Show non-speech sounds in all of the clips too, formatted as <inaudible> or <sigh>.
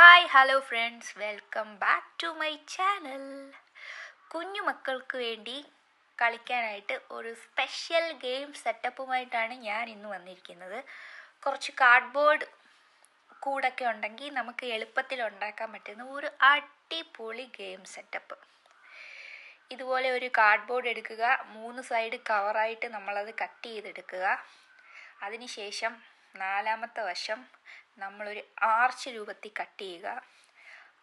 Hi hello friends welcome back to my channel കുഞ്ഞു മക്കൾക്ക് വേണ്ടി കളിക്കാനായിട്ട് ഒരു സ്പെഷ്യൽ ഗെയിം സെറ്റപ്പുമായിട്ടാണ് ഞാൻ ഇന്ന് വന്നിരിക്കുന്നത്. കുറച്ച് കാർഡ്ബോർഡ് കൂടൊക്കെ ഉണ്ടെങ്കിൽ നമുക്ക് എളുപ്പത്തിൽ ഉണ്ടാക്കാൻ പറ്റുന്ന ഒരു അടിപൊളി ഗെയിം സെറ്റപ്പ് ഇതുപോലെ ഒരു കാർഡ്ബോർഡ് എടുക്കുക മൂന്ന് സൈഡ് കവറായിട്ട് നമ്മളത് കട്ട് ചെയ്തെടുക്കുക. അതിനുശേഷം നാലാമത്തെ വശം നമ്മളൊരു ആർച്ച് രൂപത്തിൽ കട്ട് ചെയ്യുക.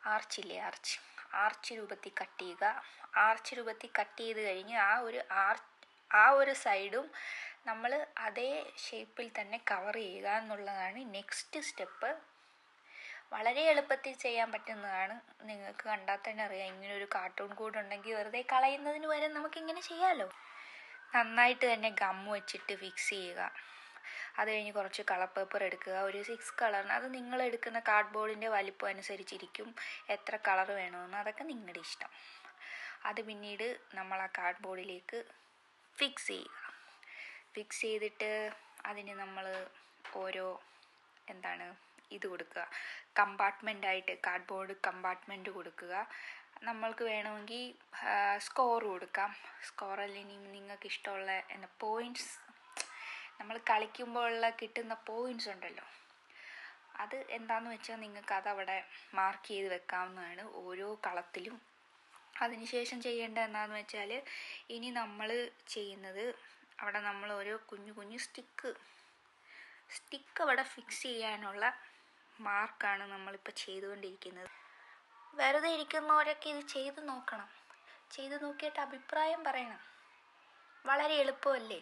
ആർച്ചില്ലേ ആർച്ച്? ആർച്ച് രൂപത്തിൽ കട്ട് ചെയ്യുക. ആർച്ച് രൂപത്തിൽ കട്ട് ചെയ്ത് കഴിഞ്ഞ് ആ ഒരു ആർ ആ ഒരു സൈഡും നമ്മൾ അതേ ഷേപ്പിൽ തന്നെ കവർ ചെയ്യുക എന്നുള്ളതാണ് നെക്സ്റ്റ് സ്റ്റെപ്പ്. വളരെ എളുപ്പത്തിൽ ചെയ്യാൻ പറ്റുന്നതാണ്. നിങ്ങൾക്ക് കണ്ടാൽ തന്നെ അറിയാം. ഇങ്ങനെ ഒരു കാർട്ടൂൺ കൂടെ ഉണ്ടെങ്കിൽ വെറുതെ കളയുന്നതിന് പകരം നമുക്കിങ്ങനെ ചെയ്യാമല്ലോ നന്നായിട്ട് തന്നെ ഗം വെച്ചിട്ട് ഫിക്സ് ചെയ്യുക. അത് കഴിഞ്ഞ് കുറച്ച് കളർ പേപ്പർ എടുക്കുക. ഒരു സിക്സ് കളറിന് അത് നിങ്ങൾ എടുക്കുന്ന കാർഡ് കാർഡ്ബോർഡിന്റെ വലിപ്പം അനുസരിച്ചിരിക്കും എത്ര കളർ വേണമെന്ന്. അതൊക്കെ നിങ്ങളുടെ ഇഷ്ടം. അത് പിന്നീട് നമ്മൾ ആ കാർഡ് ബോർഡിലേക്ക് ഫിക്സ് ചെയ്യുക. ഫിക്സ് ചെയ്തിട്ട് അതിന് നമ്മൾ ഓരോ എന്താണ് ഇത് കൊടുക്കുക. കമ്പാർട്ട്മെന്റായിട്ട് കാർഡ്ബോർഡ് കമ്പാർട്ട്മെന്റ് കൊടുക്കുക. നമ്മൾക്ക് വേണമെങ്കിൽ സ്കോർ കൊടുക്കാം. സ്കോർ അല്ലെങ്കിൽ നിങ്ങൾക്ക് ഇഷ്ടമുള്ള എന്താ പോയിന്റ്സ് നമ്മൾ കളിക്കുമ്പോഴുള്ള കിട്ടുന്ന പോയിന്റ്സ് ഉണ്ടല്ലോ. അത് എന്താണെന്ന് വെച്ചാൽ നിങ്ങൾക്ക് അതവിടെ മാർക്ക് ചെയ്ത് വെക്കാവുന്നതാണ് ഓരോ കളത്തിലും. അതിനുശേഷം ചെയ്യേണ്ട എന്താണെന്ന് വെച്ചാൽ ഇനി നമ്മൾ ചെയ്യുന്നത് അവിടെ നമ്മൾ ഓരോ കുഞ്ഞു കുഞ്ഞു സ്റ്റിക്ക് സ്റ്റിക്ക് അവിടെ ഫിക്സ് ചെയ്യാനുള്ള മാർക്കാണ് നമ്മളിപ്പോൾ ചെയ്തുകൊണ്ടിരിക്കുന്നത്. വെറുതെ ഇരിക്കുന്നവരൊക്കെ ഇത് ചെയ്ത് നോക്കണം. ചെയ്ത് നോക്കിയിട്ട് അഭിപ്രായം പറയണം. വളരെ എളുപ്പമല്ലേ?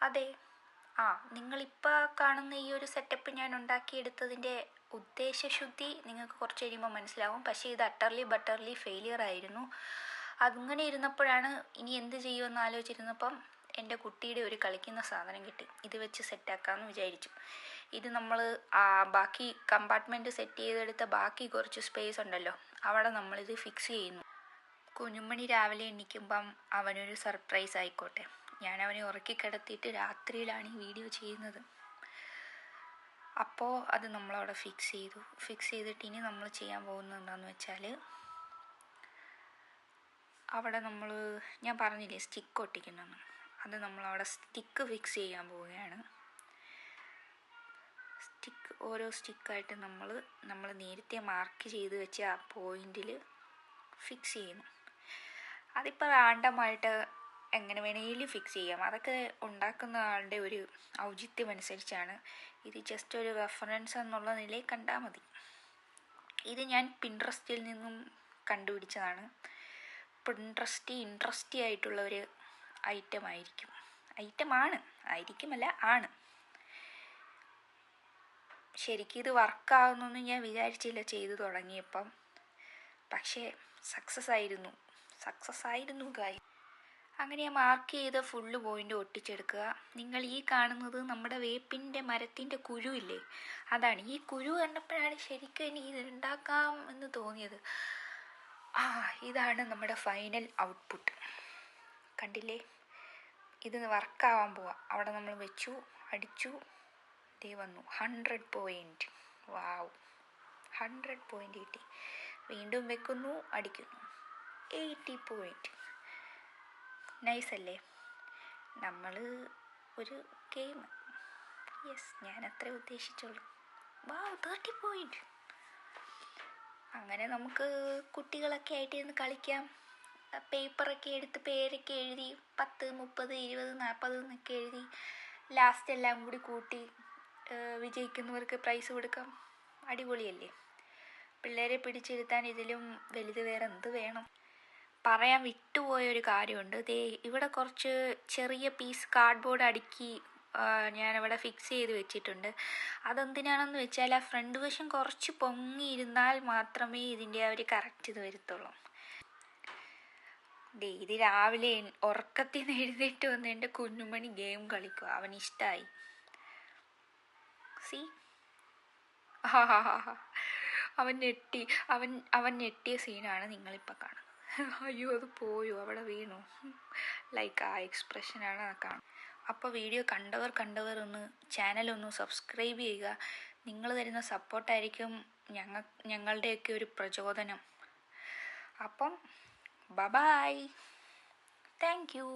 അതെ. ആ നിങ്ങളിപ്പോൾ കാണുന്ന ഈ ഒരു സെറ്റപ്പ് ഞാൻ ഉണ്ടാക്കിയെടുത്തതിന്റെ ഉദ്ദേശശുദ്ധി നിങ്ങൾക്ക് കുറച്ച് കഴിയുമ്പോൾ മനസ്സിലാവും. പക്ഷേ ഇത് അട്ടർലി ബട്ടർലി ഫെയിലിയർ ആയിരുന്നു. അങ്ങനെ ഇരുന്നപ്പോഴാണ് ഇനി എന്ത് ചെയ്യുമെന്ന് ആലോചിച്ചിരുന്നപ്പം എന്റെ കുട്ടിയുടെ ഒരു കളിക്കുന്ന സാധനം കിട്ടി. ഇത് വെച്ച് സെറ്റാക്കാമെന്ന് വിചാരിച്ചു. ഇത് നമ്മൾ ബാക്കി കമ്പാർട്ട്മെന്റ് സെറ്റ് ചെയ്തെടുത്ത ബാക്കി കുറച്ച് സ്പേസ് ഉണ്ടല്ലോ അവിടെ നമ്മളിത് ഫിക്സ് ചെയ്യുന്നു. കുഞ്ഞുമണി രാവിലെ എണീക്കുമ്പം അവനൊരു സർപ്രൈസ് ആയിക്കോട്ടെ. ഞാൻ അവനെ ഉറക്കി കിടത്തിയിട്ട് രാത്രിയിലാണ് ഈ വീഡിയോ ചെയ്യുന്നത്. അപ്പോൾ അത് നമ്മളവിടെ ഫിക്സ് ചെയ്തു. ഫിക്സ് ചെയ്തിട്ട് ഇനി നമ്മൾ ചെയ്യാൻ പോകുന്നത് എന്താണെന്ന് വെച്ചാൽ അവിടെ നമ്മൾ ഞാൻ പറഞ്ഞില്ലേ സ്റ്റിക്ക് ഒട്ടിക്കുന്നെന്ന് അത് നമ്മളവിടെ സ്റ്റിക്ക് ഫിക്സ് ചെയ്യാൻ പോവുകയാണ്. സ്റ്റിക്ക് ഓരോ സ്റ്റിക്കായിട്ട് നമ്മൾ നമ്മൾ നേരത്തെ മാർക്ക് ചെയ്ത് വെച്ച ആ പോയിന്റിൽ ഫിക്സ് ചെയ്യുന്നു. അതിപ്പോൾ റാൻഡമായിട്ട് എങ്ങനെ വേണമെങ്കിലും ഫിക്സ് ചെയ്യാം. അതൊക്കെ ഉണ്ടാക്കുന്ന ആളുടെ ഒരു ഔചിത്യം അനുസരിച്ചാണ് ഇത് ജസ്റ്റ് ഒരു റെഫറൻസ് എന്നുള്ള നിലയിൽ കണ്ടാൽ മതി. ഇത് ഞാൻ പിൻട്രസ്റ്റിൽ നിന്നും കണ്ടുപിടിച്ചതാണ്. പിൻട്രസ്റ്റി ഇൻട്രസ്റ്റി ആയിട്ടുള്ള ഒരു ഐറ്റം ആയിരിക്കും. ഐറ്റം ആണ്. ആയിരിക്കുമല്ല ആണ്. ശരിക്കും ഇത് വർക്കാവുന്നൊന്നും ഞാൻ വിചാരിച്ചില്ല ചെയ്തു തുടങ്ങിയപ്പം. പക്ഷേ സക്സസ് ആയിരുന്നു. സക്സസ് ആയിരുന്നു കാര്യം അങ്ങനെ മാർക്ക് ചെയ്ത ഫുള്ള് പോയിന്റ് ഒട്ടിച്ചെടുക്കുക. നിങ്ങൾ ഈ കാണുന്നത് നമ്മുടെ വേപ്പിന്റെ മരത്തിന്റെ കുരു ഇല്ലേ? അതാണ്. ഈ കുരു കണ്ടപ്പോഴാണ് ശരിക്കും ഇനി ഇത് ഉണ്ടാക്കാം എന്ന് തോന്നിയത്. ആ ഇതാണ് നമ്മുടെ ഫൈനൽ ഔട്ട്പുട്ട് കണ്ടില്ലേ? ഇത് വർക്കാവാൻ പോവാ. അവിടെ നമ്മൾ വെച്ചു അടിച്ചു. ദേ വന്നു. Hundred point wow hundred point കിട്ടി. വീണ്ടും വെക്കുന്നു അടിക്കുന്നു. എയ്റ്റി പോയിന്റ് നൈസ് അല്ലേ നമ്മൾ ഒരു ഗെയിം യെസ് ഞാൻ അത്രേ ഉദ്ദേശിച്ചുള്ളൂ. വാ തേർട്ടി പോയിന്റ് അങ്ങനെ നമുക്ക് കുട്ടികളൊക്കെ ആയിട്ട് ഇരുന്ന് കളിക്കാം പേപ്പറൊക്കെ എടുത്ത് പേരൊക്കെ എഴുതി പത്ത് മുപ്പത് ഇരുപത് നാൽപ്പത് എന്നൊക്കെ എഴുതി ലാസ്റ്റ് എല്ലാം കൂടി കൂട്ടി വിജയിക്കുന്നവർക്ക് പ്രൈസ് കൊടുക്കാം. അടിപൊളിയല്ലേ? പിള്ളേരെ പിടിച്ചിരുത്താൻ ഇതിലും വലുത് വേറെ എന്ത് വേണം? പറയാൻ വിട്ടുപോയ ഒരു കാര്യമുണ്ട്. ദേ ഇവിടെ കുറച്ച് ചെറിയ പീസ് കാർഡ്ബോർഡ് അടുക്കി ഞാനിവിടെ ഫിക്സ് ചെയ്ത് വെച്ചിട്ടുണ്ട്. അതെന്തിനാണെന്ന് വെച്ചാൽ ആ ഫ്രണ്ട് വശം കുറച്ച് പൊങ്ങിയിരുന്നാൽ മാത്രമേ ഇതിന്റെ ആ ഒരു കറക്റ്റ് ഇത് വരുത്തുള്ളൂ. ദേ ഇത് രാവിലെ ഉറക്കത്തിൽ നിന്ന് എഴുന്നേറ്റ് വന്ന് എന്റെ കുഞ്ഞുമണി ഗെയിം കളിക്കുക അവൻ ഇഷ്ടമായി സി <laughs> അവൻ ഞെട്ടി. അവൻ അവൻ ഞെട്ടിയ സീനാണ് നിങ്ങളിപ്പോൾ കാണുന്നത്. <laughs> അയ്യോ അത് പോയോ? അവിടെ വീണു. ലൈക്ക് ആ എക്സ്പ്രഷനാണ് ആ കാണും അപ്പോൾ വീഡിയോ കണ്ടവർ കണ്ടവർ ഒന്ന് ചാനലൊന്ന് സബ്സ്ക്രൈബ് ചെയ്യുക. നിങ്ങൾ തരുന്ന സപ്പോർട്ടായിരിക്കും ഞങ്ങൾ ഞങ്ങളുടെയൊക്കെ ഒരു പ്രചോദനം. അപ്പം ബബായ് താങ്ക് യു